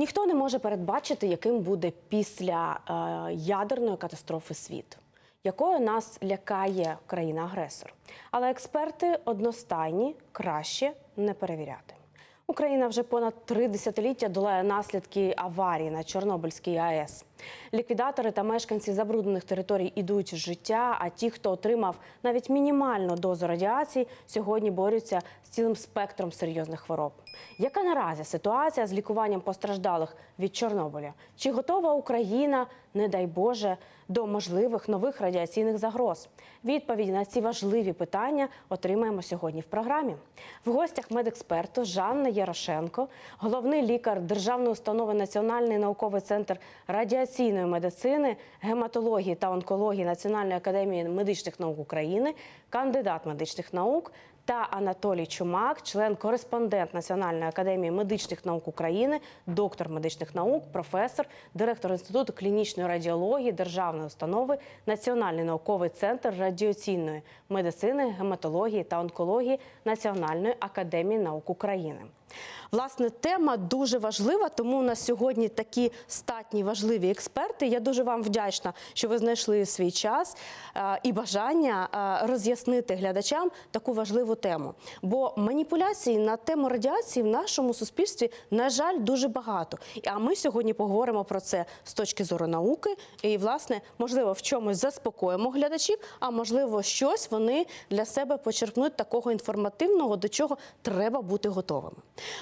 Ніхто не може передбачити, яким буде після е, ядерної катастрофи світ, якою нас лякає країна-агресор. Але експерти одностайні краще не перевіряти. Україна вже понад три десятиліття долає наслідки аварії на Чорнобильській АЕС. Ліквідатори та мешканці забруднених територій ідуть з життя. А ті, хто отримав навіть мінімальну дозу радіації, сьогодні борються з цілим спектром серйозних хвороб. Яка наразі ситуація з лікуванням постраждалих від Чорнобиля? Чи готова Україна, не дай Боже, до можливих нових радіаційних загроз? Відповіді на ці важливі питання отримаємо сьогодні в програмі. В гостях медексперту Жанна Ярошенко, головний лікар Державної установи Національний науковий центр радіаційної медицини, гематології та онкології Національної академії медичних наук України, кандидат медичних наук та Анатолій Чумак, член-кореспондент Національної академії медичних наук України, доктор медичних наук, професор, директор інституту клінічної радіології Державної установи Національний науковий центр радіаційної медицини, гематології та онкології Національної академії наук України. Власне, тема дуже важлива, тому у нас сьогодні такі статні важливі експерти. Я дуже вам вдячна, що ви знайшли свій час е, і бажання е, роз'яснити глядачам таку важливу тему. Бо маніпуляцій на тему радіації в нашому суспільстві, на жаль, дуже багато. А ми сьогодні поговоримо про це з точки зору науки. І, власне, можливо, в чомусь заспокоїмо глядачів, а можливо, щось вони для себе почерпнуть такого інформативного, до чого треба бути готовими.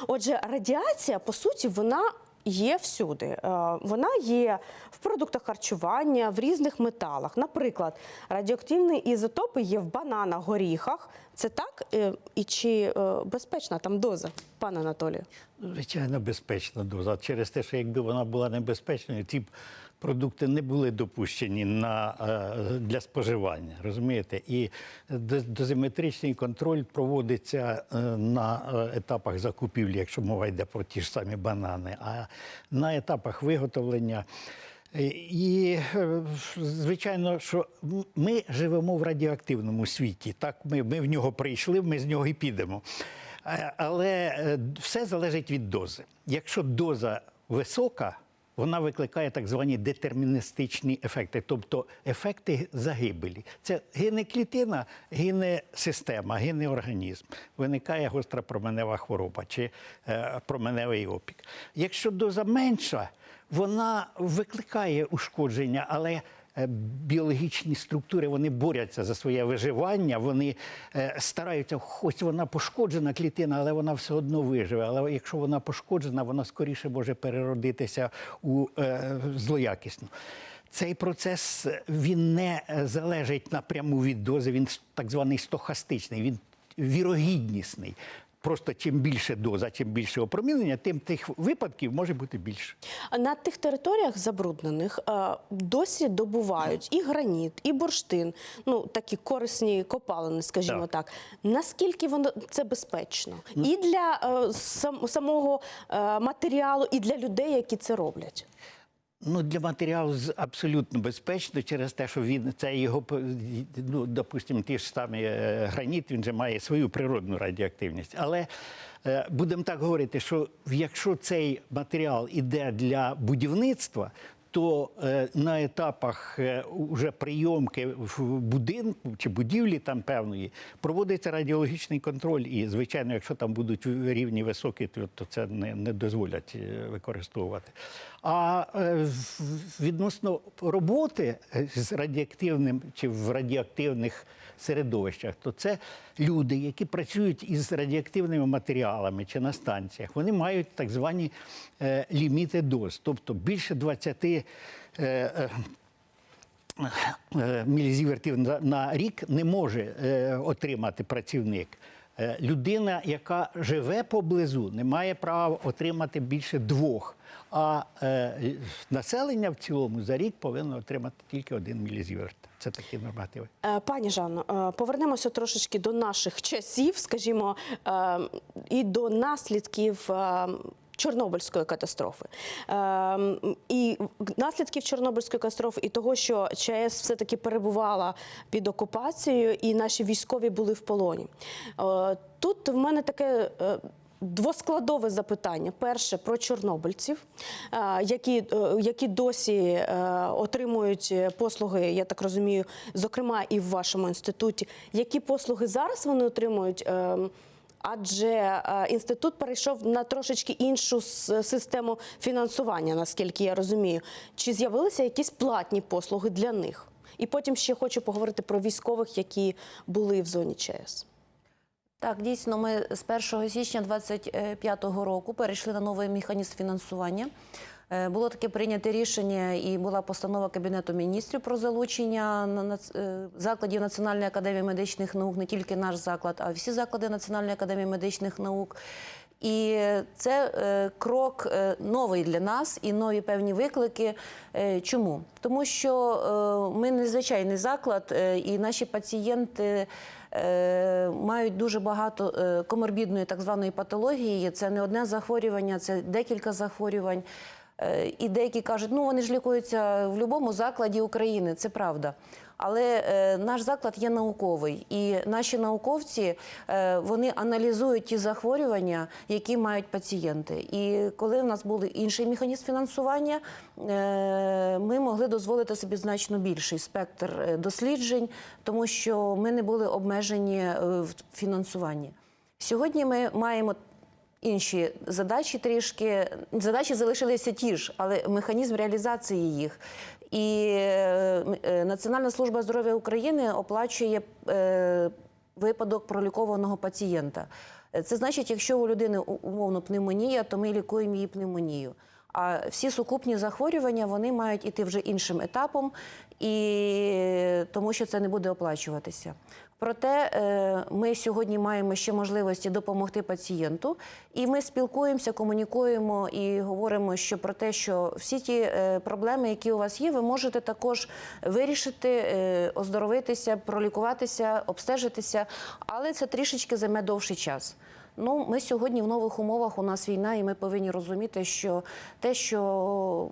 Отже, радіація, по суті, вона. Є всюди. Е, Вона є в продуктах харчування, в різних металах. Наприклад, радіоактивні ізотопи є в бананах, горіхах. Це так? Е, І чи е, безпечна там доза, пане Анатолію? Звичайно, безпечна доза. Через те, що якби вона була небезпечною, б продукти не були допущені на, е, для споживання. Розумієте? І дозиметричний контроль проводиться е, на е, етапах закупівлі, якщо мова йде про ті ж самі банани, а на етапах виготовлення. І звичайно, що ми живемо в радіоактивному світі. Так, ми, ми в нього прийшли, ми з нього і підемо. Але все залежить від дози. Якщо доза висока, вона викликає так звані детерміністичні ефекти, тобто ефекти загибелі. Це гине клітина, гине система, гине організм. Виникає гостра променева хвороба чи е, променевий опік. Якщо доза менша, вона викликає ушкодження, але біологічні структури вони борються за своє виживання, вони е, стараються, хоч вона пошкоджена клітина, але вона все одно виживе. Але якщо вона пошкоджена, вона скоріше може переродитися у е, злоякісну. Цей процес е, він не е, залежить напряму від дози, він так званий стохастичний, він вірогіднісний. Просто чим більше доза, чим більше опромінення, тим тих випадків може бути більше. На тих територіях забруднених е, досі добувають і граніт, і бурштин, ну такі корисні копалини, скажімо так. Так. Наскільки воно це безпечно? І для е, сам, самого е, матеріалу, і для людей, які це роблять. Ну, для матеріалу абсолютно безпечно через те, що він це його ну, допустимо, ті ж самі е, граніт, він же має свою природну радіоактивність. Але е, будемо так говорити, що якщо цей матеріал іде для будівництва, то е, на етапах е, уже прийомки в будинку чи будівлі там певної проводиться радіологічний контроль. І, звичайно, якщо там будуть рівні високі, то, це не, не дозволять е, використовувати. А відносно роботи з радіоактивним чи в радіоактивних середовищах, то це люди, які працюють із радіоактивними матеріалами чи на станціях. Вони мають так звані е, ліміти доз, тобто більше 20 е, е, е, мілізівертів на, на рік не може е, отримати працівник. Е, Людина, яка живе поблизу, не має права отримати більше двох. А е, населення в цілому за рік повинно отримати тільки один мілізіверт. Це такі нормативи. Е, Пані Жанно, е, повернемося трошечки до наших часів, скажімо, е, і до наслідків. Чорнобильської катастрофи і наслідків Чорнобильської катастрофи, і того, що ЧАЕС все таки перебувала під окупацією, і наші військові були в полоні. Тут в мене таке Двоскладове запитання. Перше про чорнобильців, е, які, е, які досі е, отримують послуги, я так розумію, зокрема і в вашому інституті. Які послуги зараз вони отримують? Адже інститут перейшов на трошечки іншу систему фінансування, наскільки я розумію. Чи з'явилися якісь платні послуги для них? І потім ще хочу поговорити про військових, які були в зоні ЧС. Так, дійсно, ми з 1 січня 2025 року перейшли на новий механізм фінансування. Е, Було таке прийняте рішення і була постанова Кабінету міністрів про залучення на- е, закладів Національної академії медичних наук, не тільки наш заклад, а всі заклади Національної академії медичних наук. І це е, крок новий для нас і нові певні виклики. Чому? Тому що ми незвичайний заклад, і наші пацієнти мають дуже багато е, коморбідної так званої патології. Це не одне захворювання, це декілька захворювань. Е, І деякі кажуть, ну вони ж лікуються в будь-якому закладі України. Це правда. Але е, наш заклад є науковий, і наші науковці е, вони аналізують ті захворювання, які мають пацієнти. І коли в нас був інший механізм фінансування, е, ми могли дозволити собі значно більший спектр досліджень, тому що ми не були обмежені в фінансуванні. Сьогодні ми маємо інші задачі трішки. Задачі залишилися ті ж, але механізм реалізації їх. І е, Національна служба здоров'я України оплачує е, випадок пролікованого пацієнта. Е, Це значить, якщо у людини умовно пневмонія, то ми лікуємо її пневмонію. А всі сукупні захворювання вони мають іти вже іншим етапом, і тому що це не буде оплачуватися. Проте е, ми сьогодні маємо ще можливості допомогти пацієнту, і ми спілкуємося, комунікуємо і говоримо, що про те, що всі ті е, проблеми, які у вас є, ви можете також вирішити, е, оздоровитися, пролікуватися, обстежитися, але це трішечки займе довший час. Ну, ми сьогодні в нових умовах у нас війна, і ми повинні розуміти, що те, що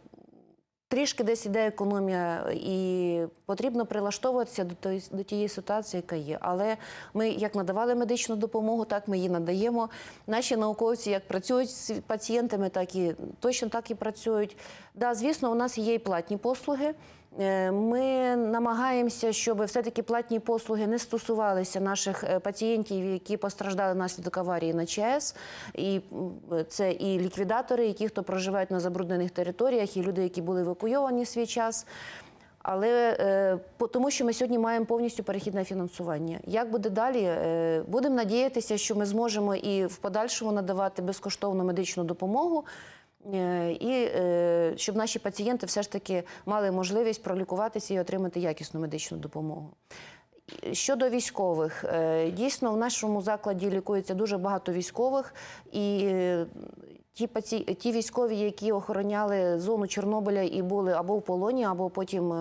трішки десь іде економія, і потрібно прилаштовуватися до тої до тієї ситуації, яка є. Але ми як надавали медичну допомогу, так ми її надаємо. Наші науковці як працюють з пацієнтами, так і точно так і працюють. Да, звісно, у нас є і платні послуги. Е, Ми намагаємося, щоб все-таки платні послуги не стосувалися наших е, пацієнтів, які постраждали внаслідок аварії на ЧАЕС. І це і ліквідатори, і ті, хто проживають на забруднених територіях, і люди, які були евакуйовані в свій час. Але е, тому, що ми сьогодні маємо повністю перехідне фінансування. Як буде далі? Будемо надіятися, що ми зможемо і в подальшому надавати безкоштовну медичну допомогу. Е, І е, щоб наші пацієнти все ж таки мали можливість пролікуватися і отримати якісну медичну допомогу. Щодо військових, е, дійсно в нашому закладі лікується дуже багато військових, і ті, паці... ті військові, які охороняли зону Чорнобиля і були або в полоні, або потім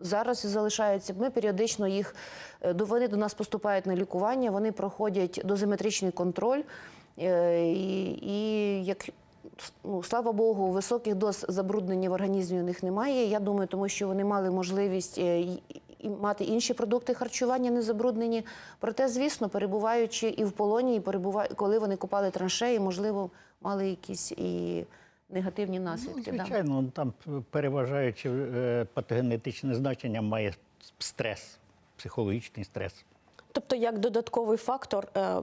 зараз залишаються. Ми періодично їх вони до нас поступають на лікування, вони проходять дозиметричний контроль. І, і як ну, слава Богу, високих доз забруднення в організмі у них немає. Я думаю, тому що вони мали можливість е, і- мати інші продукти харчування не забруднені. Проте, звісно, перебуваючи і в полоні, і перебува... коли вони купали траншеї, можливо, мали якісь і негативні Ну, наслідки. да. звичайно, там переважаючи е, патогенетичне значення має стрес, психологічний стрес. Тобто, як додатковий фактор, е,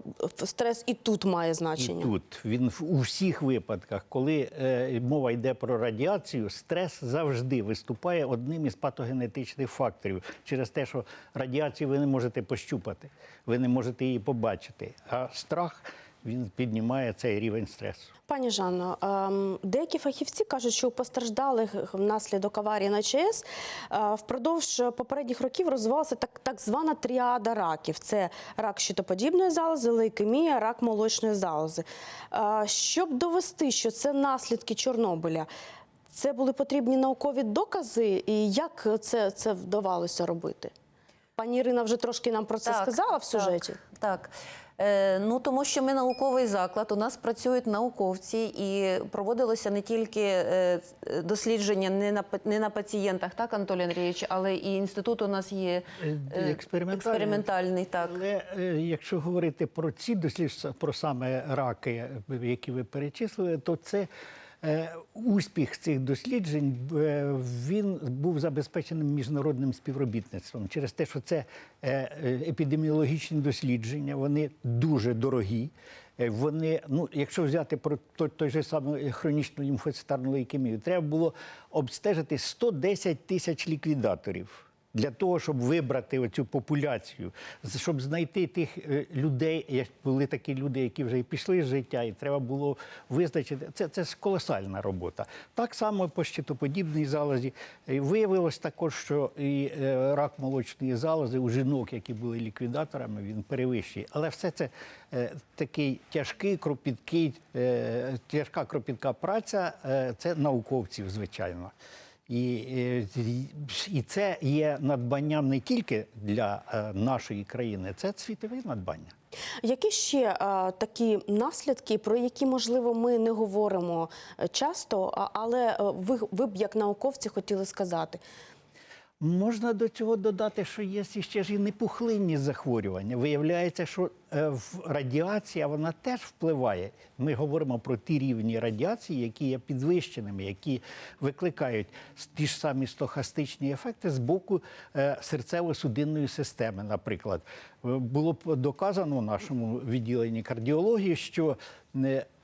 стрес і тут має І значення. тут він у всіх випадках, коли е, мова йде про радіацію, стрес завжди виступає одним із патогенетичних факторів через те, що радіацію ви не можете пощупати, ви не можете її побачити. А страх він піднімає цей рівень стресу. Пані Жанно, ем, деякі фахівці кажуть, що у постраждалих внаслідок аварії на ЧАЕС е, впродовж попередніх років розвивалася так, так звана тріада раків: це рак щитоподібної залози, лейкемія, рак молочної залози. Е, Щоб довести, що це наслідки Чорнобиля, це були потрібні наукові докази, і як це, це вдавалося робити? Пані Ірина вже трошки нам про це сказала в сюжеті. Так, так. Е, ну тому що ми науковий заклад. У нас працюють науковці, і проводилося не тільки е, дослідження не на не на пацієнтах, так Анатолій Андрійович, але і інститут у нас є Е, експериментальний. експериментальний. Так Але якщо говорити про ці дослідження, про саме раки, які ви перечислили, то це успіх цих досліджень е, він був забезпеченим міжнародним співробітництвом через те, що це е, е, епідеміологічні дослідження, вони дуже дорогі. Е, Вони, ну, якщо взяти про той, той же самий хронічну лімфоцитарну лейкемію, треба було обстежити 110 тисяч ліквідаторів для того, щоб вибрати оцю популяцію, щоб знайти тих е, людей. є- Були такі люди, які вже і пішли з життя, і треба було визначити. Це, це колосальна робота. Так само по щитоподібній залозі. Виявилось також, що і е, рак молочної залози у жінок, які були ліквідаторами, він перевищує. Але все це е, такий тяжкий, кропіткий, тяжка кропітка праця. це науковців, звичайно. І, е, і це є надбанням не тільки для е, нашої країни, це світове надбання. Які ще а, такі наслідки, про які можливо ми не говоримо е, часто, але е, ви, ви б як науковці хотіли сказати? Можна до цього додати, що є ще ж і непухлинні захворювання. Виявляється, що е, радіація вона теж впливає. Ми говоримо про ті рівні радіації, які є підвищеними, які викликають ті ж самі стохастичні ефекти з боку е, серцево-судинної системи. Наприклад, Е, було доказано в нашому відділенні кардіології, що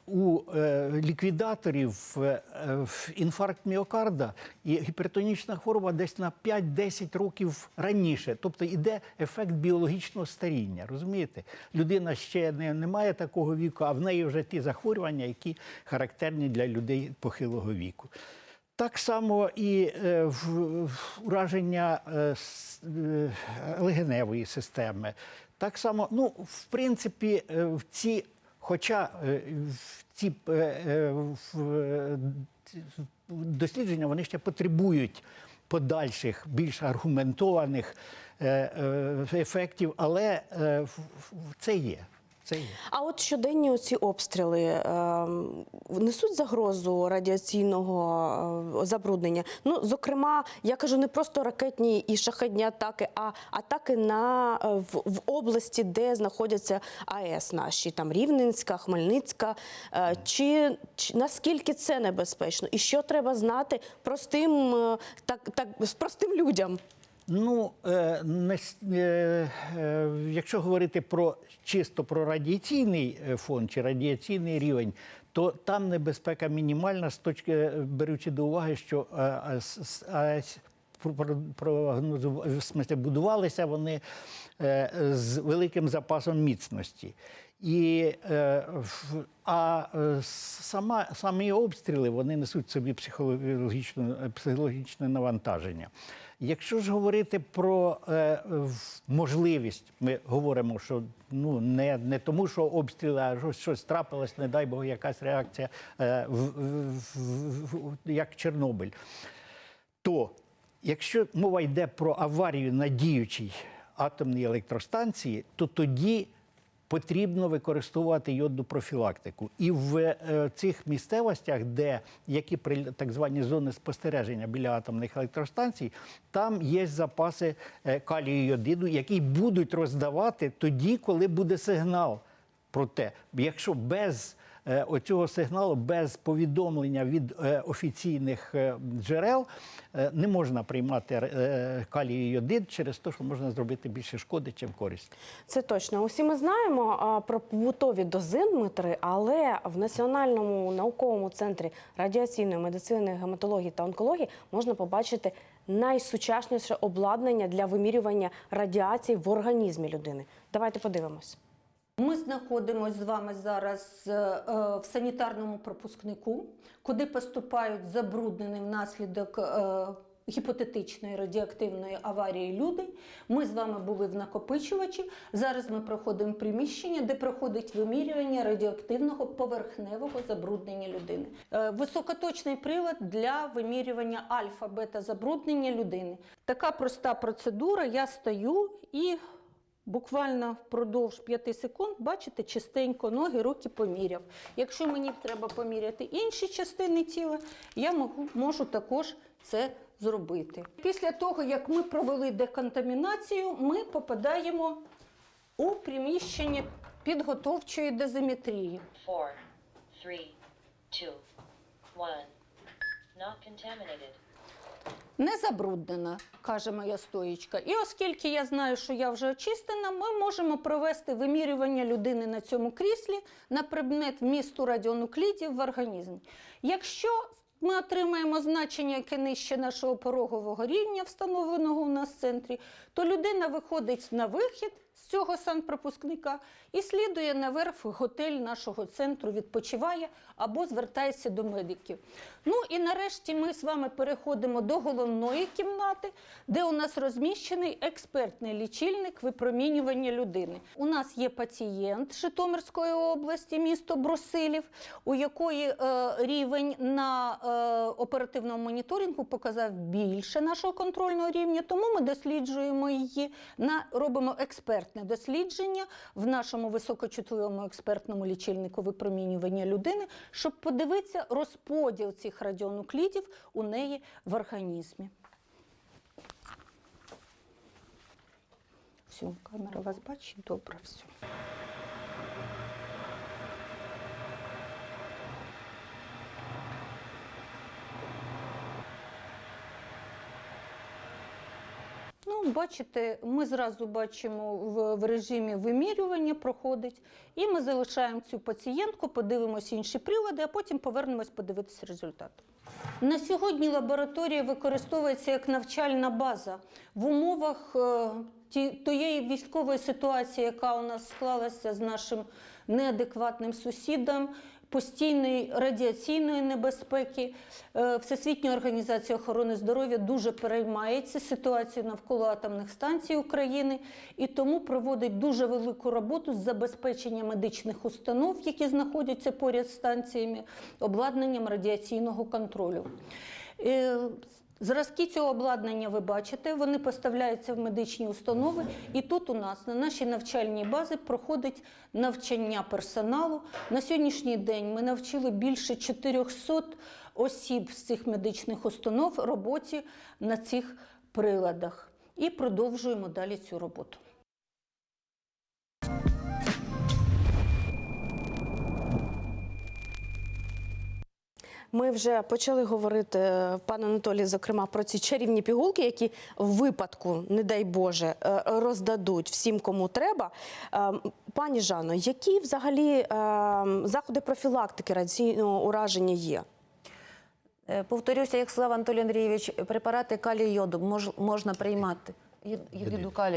у е, ліквідаторів е, е, інфаркт міокарда і гіпертонічна хвороба десь на 5-10 років раніше. Тобто йде ефект біологічного старіння. Розумієте? Людина ще не, не має такого віку, а в неї вже ті захворювання, які характерні для людей похилого віку. Так само і ураження легеневої системи. Так само, ну, в принципі, ці, хоча е, ці е, е, дослідження вони ще потребують подальших, більш аргументованих ефектів, але це є. Це. А от щоденні оці обстріли е, несуть загрозу радіаційного е, забруднення. Ну, зокрема, я кажу не просто ракетні і шахедні атаки, а атаки на е, в, в області, де знаходяться АЕС наші, там Рівненська, Хмельницька. Е, чи, чи наскільки це небезпечно? І що треба знати простим, так, так, простим людям? Ну, е, е, е, якщо говорити про чисто про радіаційний фон чи радіаційний рівень, то там небезпека мінімальна з точки беручи до уваги, що в смислі, будувалися вони з великим запасом міцності. І, а сама, самі обстріли вони несуть собі психологічне, психологічне навантаження. Якщо ж говорити про е, можливість, ми говоримо, що ну не, не тому, що обстріли, а щось, щось трапилось, не дай Бог, якась реакція, е, в, в, в- як Чорнобиль. То якщо мова йде про аварію на діючій атомній електростанції, то тоді потрібно використовувати йодну профілактику. І в е, цих місцевостях, де які так звані зони спостереження біля атомних електростанцій, там є запаси е, калію йодиду, які будуть роздавати тоді, коли буде сигнал про те, якщо без оцього сигналу, без повідомлення від е, офіційних е, джерел е, не можна приймати е, калій йодид через те, що можна зробити більше шкоди, чим користь. Це точно. Усі ми знаємо про побутові дозиметри, але в Національному науковому центрі радіаційної медицини, гематології та онкології можна побачити найсучасніше обладнання для вимірювання радіації в організмі людини. Давайте подивимось. Ми знаходимося з вами зараз е, е, в санітарному пропускнику, куди поступають забруднені внаслідок е, гіпотетичної радіоактивної аварії люди. Ми з вами були в накопичувачі. Зараз ми проходимо приміщення, де проходить вимірювання радіоактивного поверхневого забруднення людини. Високоточний прилад для вимірювання альфа-бета забруднення людини. Така проста процедура. Я стою і Буквально впродовж 5 секунд, бачите, чистенько ноги, руки поміряв. Якщо мені треба поміряти інші частини тіла, я можу, можу також це зробити. Після того, як ми провели деконтамінацію, ми попадаємо у приміщення підготовчої дозиметрії. Four, three, two, one. Not contaminated. Не забруднена, каже моя стоїчка. І оскільки я знаю, що я вже очистена, ми можемо провести вимірювання людини на цьому кріслі на предмет вмісту радіонуклідів в організмі. Якщо ми отримаємо значення, яке нижче нашого порогового рівня, встановленого у нас в центрі, то людина виходить на вихід з цього санпропускника і слідує наверх в готель нашого центру, відпочиває або звертається до медиків. Ну і нарешті ми з вами переходимо до головної кімнати, де у нас розміщений експертний лічильник випромінювання людини. У нас є пацієнт Житомирської області, місто Брусилів, у якої е, рівень на е, оперативному моніторингу показав більше нашого контрольного рівня, тому ми досліджуємо її, на, робимо експертне дослідження в нашому високочутливому експертному лічильнику випромінювання людини, щоб подивитися розподіл цих радіонуклідів у неї в організмі. Все, камера вас бачить, добре, все. Бачите, ми зразу бачимо в, режимі вимірювання проходить, і ми залишаємо цю пацієнтку, подивимося інші прилади, а потім повернемось подивитися результат. На сьогодні лабораторія використовується як навчальна база в умовах е, ті- тієї військової ситуації, яка у нас склалася з нашим неадекватним сусідом, постійної радіаційної небезпеки. Е, Всесвітня організація охорони здоров'я дуже переймається ситуацією навколо атомних станцій України і тому проводить дуже велику роботу з забезпечення медичних установ, які знаходяться поряд з станціями, обладнанням радіаційного контролю. Зразки цього обладнання ви бачите, вони поставляються в медичні установи. І тут у нас на нашій навчальній базі проходить навчання персоналу. На сьогоднішній день ми навчили більше 400 осіб з цих медичних установ роботі на цих приладах. І продовжуємо далі цю роботу. Ми вже почали говорити, е, пан Анатолій, зокрема, про ці чарівні пігулки, які в випадку, не дай Боже, е, роздадуть всім, кому треба. Е, Пані Жано, які взагалі е, заходи профілактики радіаційного ураження є? Е, Повторюся, як сказав Анатолій Андрійович, препарати калію йоду мож, можна приймати. Ю-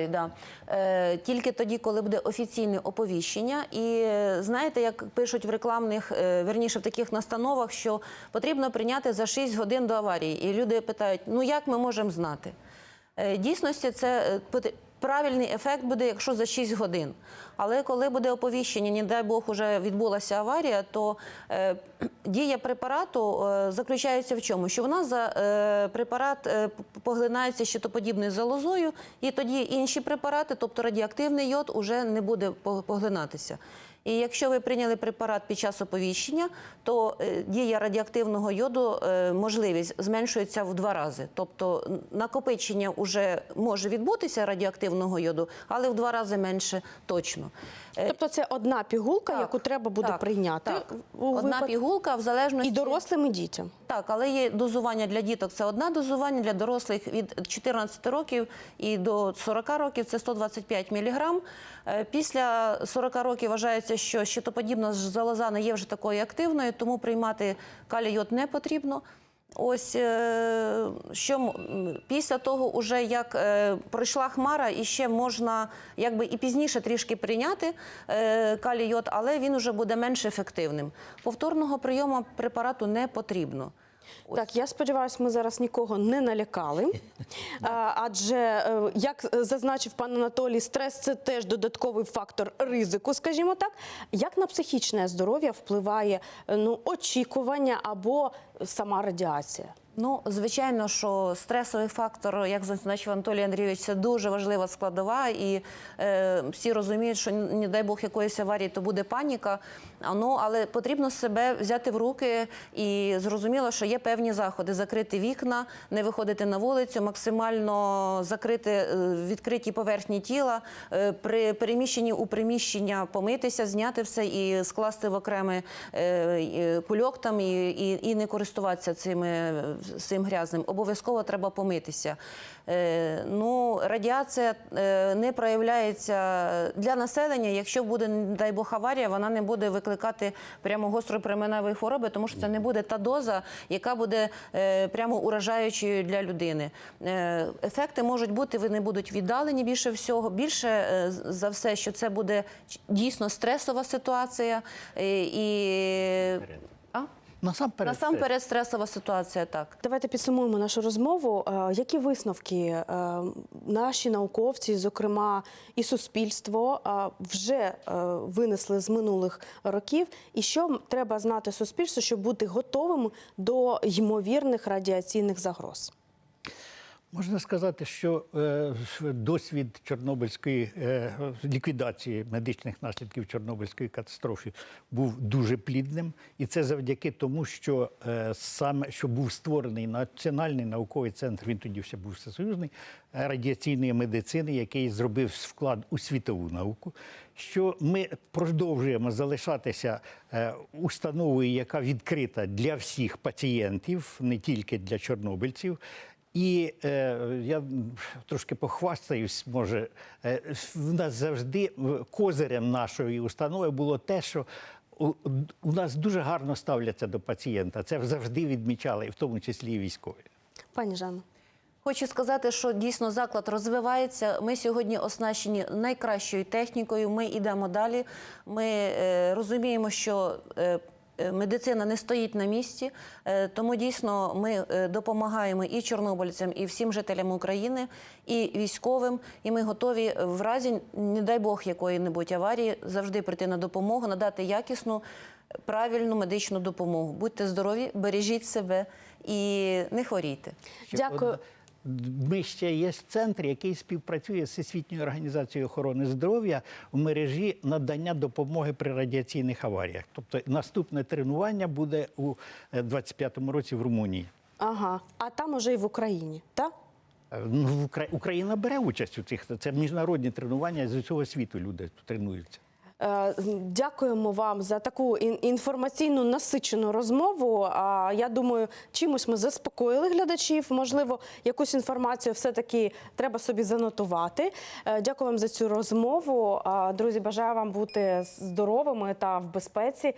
да. Е, тільки тоді, коли буде офіційне оповіщення. І е, знаєте, як пишуть в рекламних, е, верніше в таких настановах, що потрібно прийняти за 6 годин до аварії. І люди питають: ну як ми можемо знати? Е, Дійсності це правильний ефект буде, якщо за 6 годин. Але коли буде оповіщення, не дай Бог, вже відбулася аварія, то е, дія препарату е, заключається в чому? Що в нас за е, препарат е, поглинається щитоподібною залозою, і тоді інші препарати, тобто радіоактивний йод, уже не буде поглинатися. І якщо ви прийняли препарат під час оповіщення, то е, дія радіоактивного йоду, е, можливість зменшується в два рази. Тобто накопичення вже може відбутися радіоактивного йоду, але в два рази менше точно. Е, Тобто це одна пігулка, так, яку треба буде так, прийняти так. Одна випадку- пігулка в залежності і дорослим, і дітям. так, але є дозування для діток це одна дозування, для дорослих від 14 років і до 40 років це 125 мг. Після 40 років вважається, що щитоподібна залоза не є вже такою активною, тому приймати калій йод не потрібно. Ось е, що після того, уже як е, пройшла хмара, і ще можна якби і пізніше трішки прийняти е, калій йод, але він вже буде менш ефективним. Повторного прийому препарату не потрібно. Так, я сподіваюся, ми зараз нікого не налякали. Адже, е, як зазначив пан Анатолій, стрес це теж додатковий фактор ризику, скажімо так. Як на психічне здоров'я впливає е, ну, очікування або сама радіація? Ну, звичайно, що стресовий фактор, як зазначив Анатолій Андрійович, це дуже важлива складова, і е, всі розуміють, що не дай Бог якоїсь аварії, то буде паніка. Ну, але потрібно себе взяти в руки і зрозуміло, що є певні заходи: закрити вікна, не виходити на вулицю, максимально закрити е, відкриті поверхні тіла, е, при переміщенні у приміщення помитися, зняти все і скласти в окремий е, кульок там і, і, і не користуватися цими цим грязним. Обов'язково треба помитися. Е, ну, радіація е, не проявляється для населення. Якщо буде, дай Бог, аварія, вона не буде викликати прямо гострої переменевої хвороби, тому що це не буде та доза, яка буде е, прямо уражаючою для людини. Ефекти можуть бути, вони будуть віддалені більше всього. Більше за все, що це буде дійсно стресова ситуація і? Насамперед, насамперед стресова ситуація, так. Давайте підсумуємо нашу розмову. Е, Які висновки е, наші науковці, зокрема і суспільство, е, вже винесли з минулих років, і що треба знати суспільству, щоб бути готовим до ймовірних радіаційних загроз? Можна сказати, що е, досвід Чорнобильської е, ліквідації медичних наслідків Чорнобильської катастрофи був дуже плідним, і це завдяки тому, що е, саме що був створений національний науковий центр. Він тоді ще був всесоюзний радіаційної медицини, який зробив вклад у світову науку. Що ми продовжуємо залишатися установою, яка відкрита для всіх пацієнтів, не тільки для чорнобильців. І е, я трошки похвастаюсь, може, е, в нас завжди козирем нашої установи було те, що у, у нас дуже гарно ставляться до пацієнта. Це завжди відмічали, і в тому числі і військові. Пані Жанно. Хочу сказати, що дійсно заклад розвивається. Ми сьогодні оснащені найкращою технікою. Ми йдемо далі. Ми е, розуміємо, що е, медицина не стоїть на місці, е, тому дійсно ми е, допомагаємо і чорнобильцям, і всім жителям України, і військовим. І ми готові в разі, не дай Бог, якої-небудь аварії, завжди прийти на допомогу, надати якісну, правильну медичну допомогу. Будьте здорові, бережіть себе і не хворійте. Дякую. Ми ще є центр, який співпрацює з Всесвітньою організацією охорони здоров'я в мережі надання допомоги при радіаційних аваріях. Тобто наступне тренування буде у 25-му році в Румунії. Ага, а там уже і в Україні, так? Е, Ну, Україна бере участь у цих це міжнародні тренування з усього світу. Люди тренуються. Е, Дякуємо вам за таку інформаційну насичену розмову. Я думаю, чимось ми заспокоїли глядачів. Можливо, якусь інформацію все-таки треба собі занотувати. Е, Дякую вам за цю розмову. Друзі, бажаю вам бути здоровими та в безпеці.